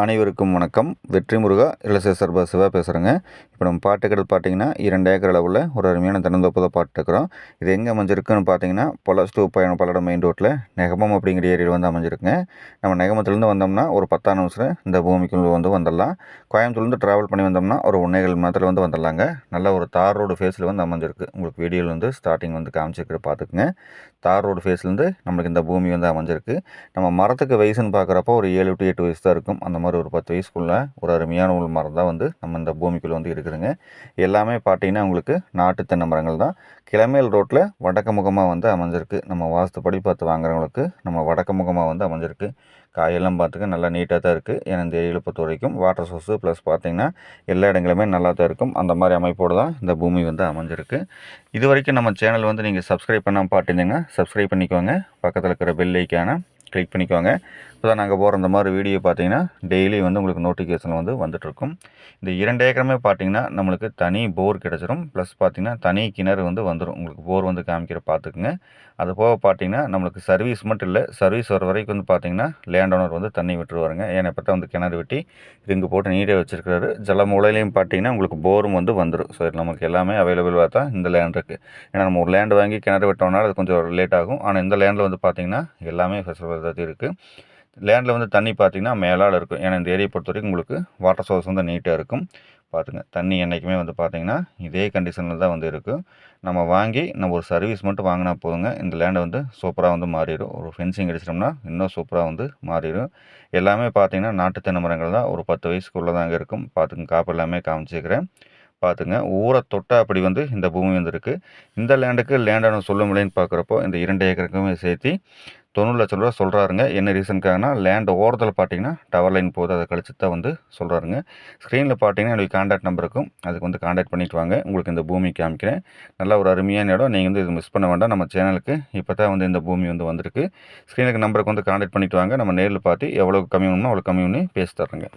அனைவருக்கும் வணக்கம். வெற்றி முருகா இளசே சர்பா சிவா பேசுகிறேங்க இப்போ நம்ம பாட்டுக்கிறது பார்த்தீங்கன்னா இரண்டு ஏக்கர் அளவில் ஒரு அருமையான தினந்தோப்பதை பாட்டுக்கிறோம் இது எங்கே அமைஞ்சிருக்குன்னு பார்த்தீங்கன்னா பொலாஸ் டூ பயணம் பல்லடம் மெயின் ரோட்டில் நெகமம் அப்படிங்கிற ஏரியாவில் வந்து அமைஞ்சிருக்குங்க. நம்ம நெகமத்துலேருந்து வந்தோம்னா ஒரு பத்தாம் நிமிஷம் இந்த பூமிக்குள்ள வந்து வந்துடலாம். கோயம்புத்தூர்லேருந்து ட்ராவல் பண்ணி வந்தோம்னா ஒரு ஒன்றேகால் மணி நேரத்தில் வந்து வந்துடலாங்க. நல்ல ஒரு தார் ரோடு ஃபேஸில் வந்து அமைஞ்சிருக்கு. உங்களுக்கு வீடியோவில் வந்து ஸ்டார்டிங் வந்து காமிச்சிருக்கிற பார்த்துக்குங்க தார் ரோடு ஃபேஸ்லேருந்து நம்மளுக்கு இந்த பூமி வந்து அமைஞ்சிருக்கு. நம்ம மரத்துக்கு வயசுன்னு பார்க்குறப்போ ஒரு ஏழு டு எட்டு வயசு தான் இருக்கும். அந்த மாதிரி ஒரு பத்து வயசுக்குள்ள ஒரு அருமையான ஒரு மரம் தான் வந்து நம்ம இந்த பூமிக்குள்ளே வந்து இருக்குதுங்க. எல்லாமே பார்த்தீங்கன்னா உங்களுக்கு நாட்டு தென்னை மரங்கள் தான். கிளமேல் ரோட்டில் வடக்கு முகமாக வந்து அமைஞ்சிருக்கு. நம்ம வாஸ்துப்படி பார்த்து வாங்குறவங்களுக்கு நம்ம வடக்கு முகமாக வந்து அமைஞ்சிருக்கு. காயெல்லாம் பார்த்துக்க நல்லா நீட்டாக தான் இருக்குது ஏன்னா இந்த ஏரியில் பொறுத்த வரைக்கும் வாட்டர் சோர்ஸு ப்ளஸ் பார்த்திங்கன்னா எல்லா இடங்களுமே நல்லா தான் இருக்கும். அந்த மாதிரி அமைப்போடு தான் இந்த பூமி வந்து அமைஞ்சிருக்கு. இது வரைக்கும் நம்ம சேனல் வந்து நீங்கள் சப்ஸ்கிரைப் பண்ணாமல் பார்த்துருந்தீங்கன்னா சப்ஸ்கிரைப் பண்ணிக்கோங்க. பக்கத்தில் இருக்கிற பெல் ஐக்கான கிளிக் பண்ணிக்கோங்க. இப்போ தான் நாங்கள் போகிற இந்த மாதிரி வீடியோ பார்த்தீங்கன்னா டெய்லி வந்து உங்களுக்கு நோட்டிஃபிகேஷன் வந்து வந்துட்டுருக்கும். இந்த இரண்டு ஏக்கரமே பார்த்தீங்கன்னா நம்மளுக்கு தனி போர் கிடச்சிரும். ப்ளஸ் பார்த்தீங்கன்னா தனி கிணறு வந்து வந்துடும் உங்களுக்கு போர் வந்து காமிக்கிற பார்த்துக்குங்க அது போக பார்த்தீங்கன்னா நம்மளுக்கு சர்வீஸ் மட்டும் இல்லை சர்வீஸ் வர வரைக்கும் வந்து பார்த்தீங்கன்னா லேண்ட் ஓனர் வந்து தண்ணி விட்டுருவாருங்க. ஏன்னா இப்போ வந்து கிணறு வெட்டி ரிங்கு போட்டு நீரை வச்சுருக்காரு ஜல மூலையிலையும் பார்த்தீங்கன்னா உங்களுக்கு போரும் வந்து வந்துடும் ஸோ நமக்கு எல்லாமே அவைலபிளாக தான் இந்த லேண்ட் இருக்குது ஏன்னா நம்ம ஒரு லேண்டு வாங்கி கிணறு வெட்டோம்னால அது கொஞ்சம் லேட் ஆகும். ஆனால் இந்த லேண்டில் வந்து பார்த்திங்கன்னா எல்லாமே ஃபெசிலிட்டி இருக்குது லேண்டில் வந்து தண்ணி பார்த்திங்கன்னா மேலால் இருக்கும். ஏன்னா இந்த ஏரியை பொறுத்த வரைக்கும் உங்களுக்கு வாட்டர் சோர்ஸ் வந்து நீட்டாக இருக்கும். பார்த்துங்க தண்ணி என்றைக்குமே வந்து பார்த்திங்கன்னா இதே கண்டிஷனில் தான் வந்து இருக்கும் நம்ம வாங்கி நம்ம ஒரு சர்வீஸ் மட்டும் வாங்கினா போதுங்க. இந்த லேண்டை வந்து சூப்பராக வந்து மாறிடும். ஒரு ஃபென்சிங் அடிச்சிட்டோம்னா இன்னும் சூப்பராக வந்து மாறிடும். எல்லாமே பார்த்திங்கன்னா நாட்டு தென்னை மரங்கள் தான். ஒரு பத்து வயசுக்குள்ளே தாங்க இருக்கும். பார்த்துங்க காப்பு எல்லாமே காமிச்சிக்கிறேன். பார்த்துங்க ஊரை தொட்டால் அப்படி வந்து இந்த பூமி வந்து இருக்குது இந்த லேண்டுக்கு லேண்டான சொல்ல முடியலன்னு பார்க்குறப்போ இந்த இரண்டு ஏக்கருக்குமே சேர்த்து தொண்ணூறு லட்சம் ரூபா சொல்கிறாருங்க என்ன ரீசனுக்காகனா லேண்ட் ஓரத்தில் பார்த்தீங்கன்னா டவர் லைன் போகுது. அதை கழிச்சு தான் வந்து சொல்கிறாருங்க ஸ்க்ரீனில் பார்த்தீங்கன்னா என்னுடைய காண்டாக்ட் நம்பர் இருக்கும் அதுக்கு வந்து காண்டாக்ட் பண்ணிட்டு வாங்க. உங்களுக்கு இந்த பூமி காமிக்கிறேன். நல்ல ஒரு அருமையான இடம். நீங்கள் வந்து இது மிஸ் பண்ண வேண்டாம். நம்ம சேனலுக்கு இப்போ தான் வந்து இந்த பூமி வந்து வந்திருக்கு. ஸ்க்ரீனுக்கு நம்பருக்கு வந்து காண்டாக்ட் பண்ணிட்டு வாங்க. நம்ம நேரில் பார்த்து எவ்வளோ கம்மி பண்ணணும் அவ்வளோ கம்மி பண்ணி பேசி தர்றேங்க.